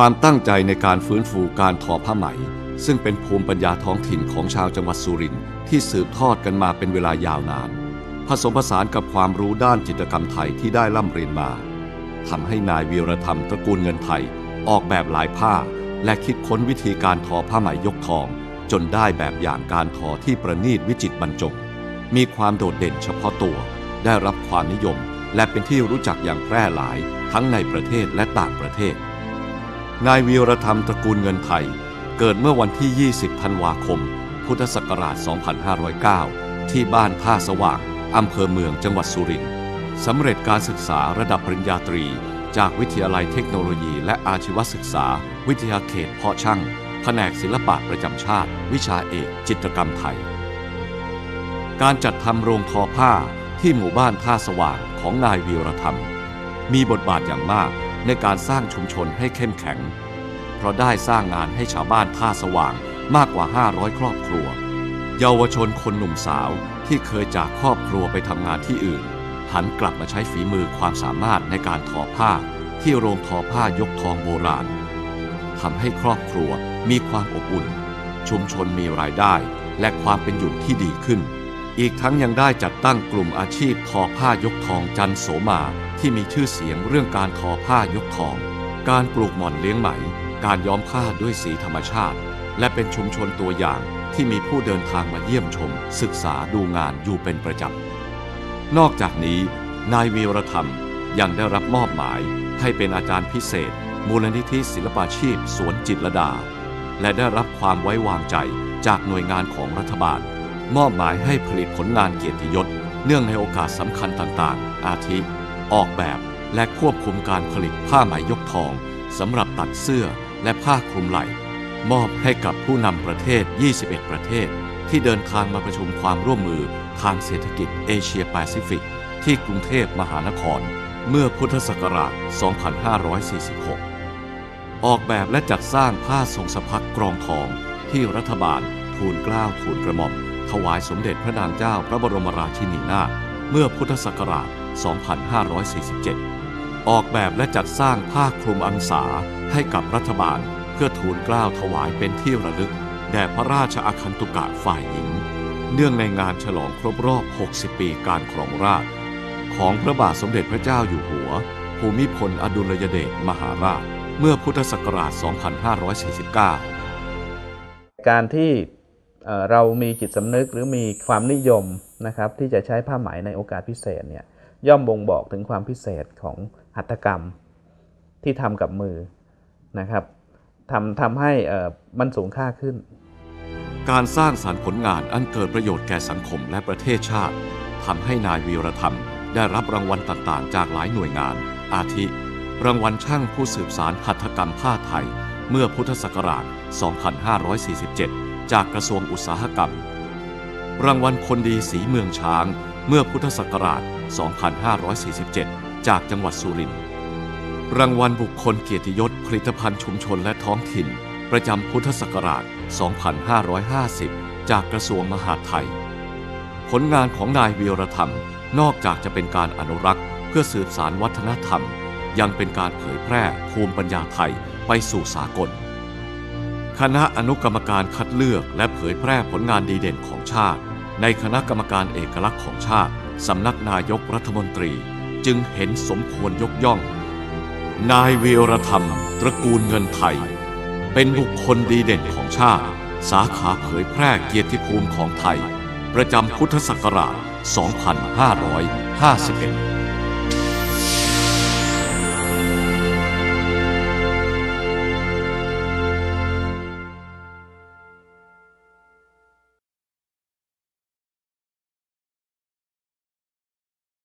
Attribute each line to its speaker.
Speaker 1: ความตั้งใจในการฟื้นฟูการทอผ้าไหม ซึ่งเป็นภูมิปัญญาท้องถิ่นของชาวจังหวัดสุรินทร์ที่สืบทอดกันมาเป็นเวลายาวนาน ผสมผสานกับความรู้ด้านจิตรกรรมไทยที่ได้ร่ำเรียนมาทำให้นายวีรธรรมตระกูลเงินไทย ออกแบบหลายผ้า และคิดค้นวิธีการทอผ้าไหมยกทอง จนได้แบบอย่างการทอที่ประณีตวิจิตรบรรจงมีความโดดเด่นเฉพาะตัว ได้รับความนิยม และเป็นที่รู้จักอย่างแพร่หลายทั้งในประเทศและต่างประเทศ นายวีรธรรมตระกูลเงินไทย เกิดเมื่อวันที่ 20 ธันวาคม พุทธศักราช 2509 ที่บ้านท่าสว่างอำเภอเมืองจังหวัดสุรินทร์สำเร็จการศึกษาระดับปริญญาตรี จากวิทยาลัยเทคโนโลยี และอาชีวศึกษา วิทยาเขตเพาะช่าง แผนกศิลปะประจำชาติ วิชาเอกจิตรกรรมไทย การจัดทำโรงทอผ้าที่หมู่บ้านท่าสว่างของนายวีรธรรม มีบทบาทอย่างมาก ในการสร้างชุมชนให้เข้มแข็ง เพราะได้สร้างงานให้ชาวบ้านท่าสว่างมากกว่า 500 ครอบครัว เยาวชนคนหนุ่มสาวที่เคยจากครอบครัวไปทำงานที่อื่น หันกลับมาใช้ฝีมือความสามารถในการทอผ้า ที่โรงทอผ้ายกทองโบราณทำให้ครอบครัวมีความอบอุ่น ชุมชนมีรายได้และความเป็นอยู่ที่ดีขึ้น อีกทั้งยังได้จัดตั้งกลุ่มอาชีพทอผ้ายกทองจันโสมา ที่มีชื่อเสียงเรื่องการทอผ้ายกทอง การปลูกหม่อนเลี้ยงไหม การย้อมผ้าด้วยสีธรรมชาติ และเป็นชุมชนตัวอย่างที่มีผู้เดินทางมาเยี่ยมชม ศึกษาดูงานอยู่เป็นประจำ นอกจากนี้ นายวีรธรรมยังได้รับมอบหมายให้เป็นอาจารย์พิเศษ มูลนิธิศิลปาชีพ สวนจิตรดา และได้รับความไว้วางใจจากหน่วยงานของรัฐบาล มอบหมายให้ผลิตผลงานเกียรติยศ เนื่องในโอกาสสำคัญต่างๆ อาทิ ออกแบบและควบคุมการผลิตผ้าไหมยกทองสำหรับตัดเสื้อและผ้าคลุมไหล่ มอบให้กับผู้นำประเทศ 21 ประเทศ ที่เดินทางมาประชุมความร่วมมือทางเศรษฐกิจเอเชียแปซิฟิก ที่กรุงเทพมหานคร เมื่อพุทธศักราช 2546 ออกแบบและจัดสร้างผ้าทรงสะพักกรองทองที่รัฐบาลทูลเกล้าทูลกระหม่อมถวายสมเด็จพระนางเจ้าพระบรมราชินีนาถ เมื่อพุทธศักราช 2547 ออกแบบและจัดสร้างผ้าคลุมอังสาให้กับรัฐบาล เพื่อทูลเกล้าถวายเป็นที่ระลึก แด่พระราชอาคันตุกะฝ่ายหญิง เนื่องในงานฉลองครบรอบ 60 ปีการครองราชย์ของพระบาทสมเด็จพระเจ้าอยู่หัว ภูมิพลอดุลยเดชมหาราช เมื่อพุทธศักราช 2549
Speaker 2: การที่เอ่อเรามีจิตสำนึกหรือมีความนิยม นะครับที่จะใช้ผ้าไหมในโอกาสพิเศษเนี่ยย่อมบ่งบอกถึงความพิเศษของหัตถกรรมที่ทำกับมือนะครับทำทำให้อ่อมันสูงค่าขึ้น
Speaker 1: การสร้างสารรค์ผลงานอันเกิดประโยชน์แก่สังคมและประเทศชาติทำให้นายวีรธรรม ได้รับรางวัลต่างๆ จากหลายหน่วยงาน อาทิ รางวัลช่างผู้สืบสารหัตถกรรมผ้าไทย เมื่อพุทธศักราช 2547 จากกระทรวงอุตสาหกรรม รางวัลคนดีสีเมืองช้าง เมื่อพุทธศักราช 2547 จากจังหวัดสุรินทร์ รางวัลบุคคลเกียรติยศผลิตภัณฑ์ชุมชนและท้องถิ่น ประจำพุทธศักราช 2550 จากกระทรวงมหาดไทย ผลงานของนายวีรธรรม นอกจากจะเป็นการอนุรักษ์ เพื่อสืบสารวัฒนธรรม ยังเป็นการเผยแพร่ภูมิปัญญาไทยไปสู่สากล คณะอนุกรรมการคัดเลือกและเผยแพร่ผลงานดีเด่นของชาติ ในคณะกรรมการเอกลักษณ์ของชาติ สำนักนายกรัฐมนตรีจึงเห็นสมควรยกย่อง นายวีรธรรม ตระกูลเงินไทย เป็นบุคคลดีเด่นของชาติ สาขาเผยแพร่เกียรติภูมิของไทย ประจำพุทธศักราช 2551